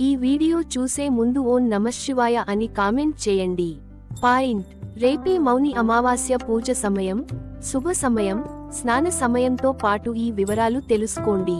ఈ వీడియో చూసే ముందు ఓం నమశివాయ అని కామెంట్ చేయండి. పాయింట్. రేపే మౌని అమావాస్య పూజ సమయం శుభ సమయం స్నాన సమయంతో పాటు ఈ వివరాలు తెలుసుకోండి.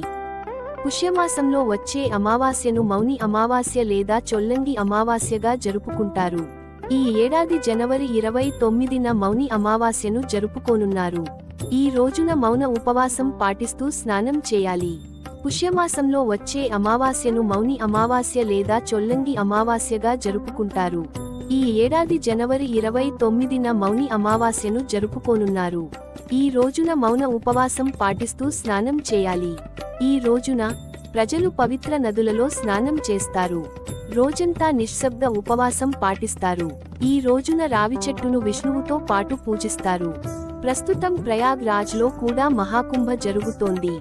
పుష్యమాసంలో వచ్చే అమావాస్యను మౌని అమావాస్య లేదా చొల్లంగి అమావాస్యగా జరుపుకుంటారు. ఈ ఏడాది జనవరి ఇరవై తొమ్మిదిన మౌని అమావాస్యను జరుపుకోనున్నారు. ఈ రోజున మౌన ఉపవాసం పాటిస్తూ స్నానం చేయాలి. పుష్యమాసంలో వచ్చే అమావాస్యను మౌని అమావాస్య లేదా చొల్లంగి అమావాస్యగా జరుపుకుంటారు. ఈ ఏడాది జనవరి ఇరవై తొమ్మిదిన మౌని అమావాస్యను జరుపుకోనున్నారు. ఈ రోజున మౌన ఉపవాసం పాటిస్తూ స్నానం చేయాలి. ఈ రోజున ప్రజలు పవిత్ర నదులలో స్నానం చేస్తారు. రోజంతా నిశ్శబ్ద ఉపవాసం పాటిస్తారు. ఈ రోజున రావి చెట్టును విష్ణువుతో పాటు పూజిస్తారు. ప్రస్తుతం ప్రయాగ్ రాజ్లో కూడా మహాకుంభ జరుగుతోంది.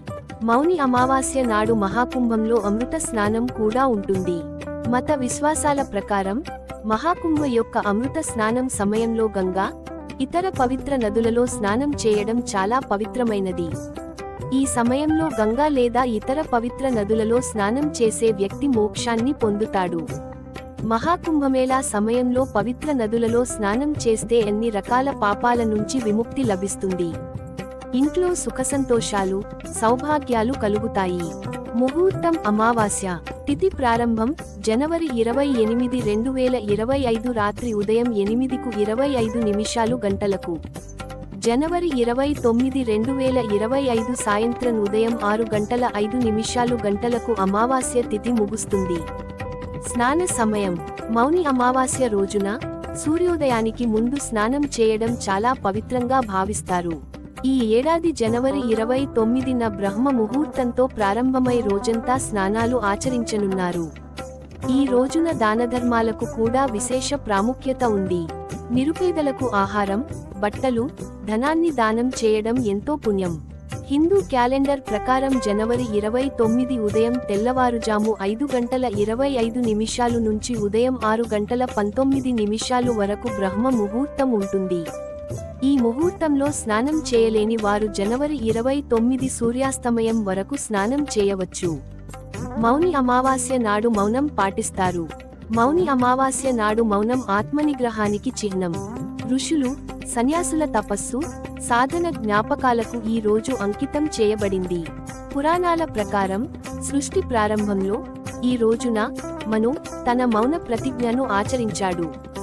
మౌని అమావాస్య నాడు మహాకుంభంలో అమృత స్నానం కూడా ఉంటుంది. మత విశ్వాసాల ప్రకారం మహాకుంభ యొక్క అమృత స్నానం సమయంలో గంగా ఇతర పవిత్ర నదులలో స్నానం చేయడం చాలా పవిత్రమైనది. ఈ సమయంలో గంగా లేదా ఇతర పవిత్ర నదులలో స్నానం చేసే వ్యక్తి మోక్షాన్ని పొందుతాడు. మహాకుంభమేళా సమయంలో పవిత్ర నదులలో స్నానం చేస్తే అన్ని రకాల పాపాల నుంచి విముక్తి లభిస్తుంది? ఇంట్లో సుఖసంతోషాలు సౌభాగ్యాలు కలుగుతాయి. ముహూర్తం అమావాస్య తిథి ప్రారంభం జనవరి ఇరవై ఎనిమిది రెండు వేల ఇరవై ఐదు రాత్రి ఉదయం ఎనిమిదికు ఇరవై ఐదు నిమిషాలు గంటలకు. జనవరి ఇరవై తొమ్మిది రెండు వేల ఇరవై ఐదు సాయంత్రం ఉదయం ఆరు గంటల ఐదు నిమిషాలు గంటలకు అమావాస్య తిథి ముగుస్తుంది. స్నాన సమయం. మౌని అమావాస్య రోజున సూర్యోదయానికి ముందు స్నానం చేయడం చాలా పవిత్రంగా భావిస్తారు. ఈ ఏడాది జనవరి ఇరవై తొమ్మిదిన బ్రహ్మ ముహూర్తంతో ప్రారంభమై రోజంతా స్నానాలు ఆచరించనున్నారు. ఈ రోజున దానధర్మాలకు కూడా విశేష ప్రాముఖ్యత ఉంది. నిరుపేదలకు ఆహారం బట్టలు ధనాన్ని దానం చేయడం ఎంతో పుణ్యం. హిందూ క్యాలెండర్ ప్రకారం జనవరి ఇరవై తొమ్మిది ఉదయం తెల్లవారుజాము ఐదు గంటల ఇరవై ఐదు నిమిషాలు నుంచి ఉదయం ఆరు గంటల పంతొమ్మిది నిమిషాలు వరకు బ్రహ్మ ముహూర్తం ఉంటుంది. ఈ ముహూర్తంలో స్నానం చేయలేని వారు జనవరి ఇరవై తొమ్మిది సూర్యాస్తమయం వరకు స్నానం చేయవచ్చు. మౌని అమావాస్య నాడు మౌనం పాటిస్తారు. మౌని అమావాస్య నాడు మౌనం ఆత్మనిగ్రహానికి చిహ్నం. ఋషులు సన్యాసుల తపస్సు సాధన జ్ఞాపకాలకు ఈ రోజు అంకితం చేయబడింది. పురాణాల ప్రకారం సృష్టి ప్రారంభంలో ఈ రోజున మను తన మౌన ప్రతిజ్ఞను ఆచరించాడు.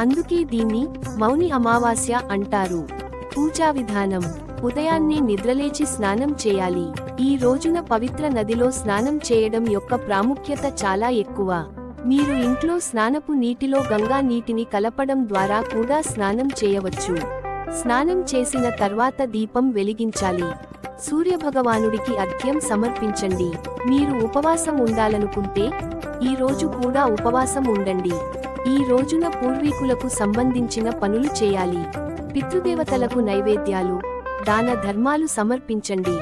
అందుకే దీన్ని మౌని అమావాస్య అంటారు. పూజా విధానం. ఉదయాన్నే నిద్రలేచి స్నానం చేయాలి. ఈ రోజున పవిత్ర నదిలో స్నానం చేయడం యొక్క ప్రాముఖ్యత చాలా ఎక్కువ. మీరు ఇంట్లో స్నానపు నీటిలో గంగా నీటిని కలపడం ద్వారా కూడా స్నానం చేయవచ్చు. స్నానం చేసిన తర్వాత దీపం వెలిగించాలి. సూర్యభగవానుడికి అర్ఘ్యం సమర్పించండి. మీరు ఉపవాసం ఉండాలనుకుంటే ఈ రోజు కూడా ఉపవాసం ఉండండి. ఈ రోజున పూర్వీకులకు సంబంధించిన పనులు చేయాలి. పితృదేవతలకు నైవేద్యాలు దాన ధర్మాలు సమర్పించండి.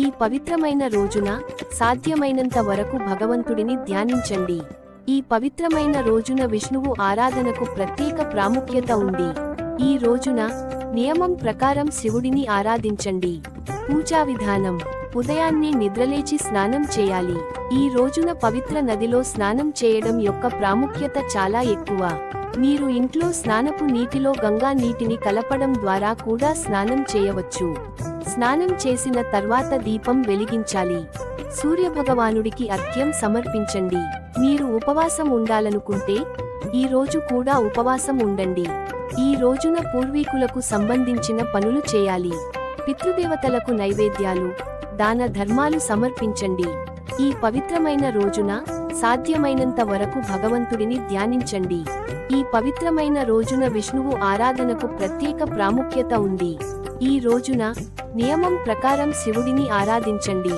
ఈ పవిత్రమైన రోజున సాధ్యమైనంత వరకు భగవంతుడిని ధ్యానించండి. ఈ పవిత్రమైన రోజున విష్ణువు ఆరాధనకు ప్రత్యేక ప్రాముఖ్యత ఉంది. ఈ రోజున నియమం ప్రకారం శివుడిని ఆరాధించండి. పూజా విధానం. ఉదయాన్నే నిద్రలేచి స్నానం చేయాలి. ఈ రోజున పవిత్ర నదిలో స్నానం చేయడం యొక్క ప్రాముఖ్యత చాలా ఎక్కువ. మీరు ఇంట్లో స్నానపు నీటిలో గంగా నీటిని కలపడం ద్వారా కూడా స్నానం చేయవచ్చు. స్నానం చేసిన తర్వాత దీపం వెలిగించాలి. సూర్యభగవానుడికి అర్ఘ్యం సమర్పించండి. మీరు ఉపవాసం ఉండాలనుకుంటే ఈ రోజు కూడా ఉపవాసం ఉండండి. ఈ రోజున పూర్వీకులకు సంబంధించిన పనులు చేయాలి. పితృదేవతలకు నైవేద్యాలు దాన ధర్మాలు సమర్పించండి. ఈ పవిత్రమైన రోజున సాధ్యమైనంత వరకు భగవంతుడిని ధ్యానించండి. ఈ పవిత్రమైన రోజున విష్ణువు ఆరాధనకు ప్రత్యేక ప్రాముఖ్యత ఉంది. ఈ రోజున నియమం ప్రకారం శివుడిని ఆరాధించండి.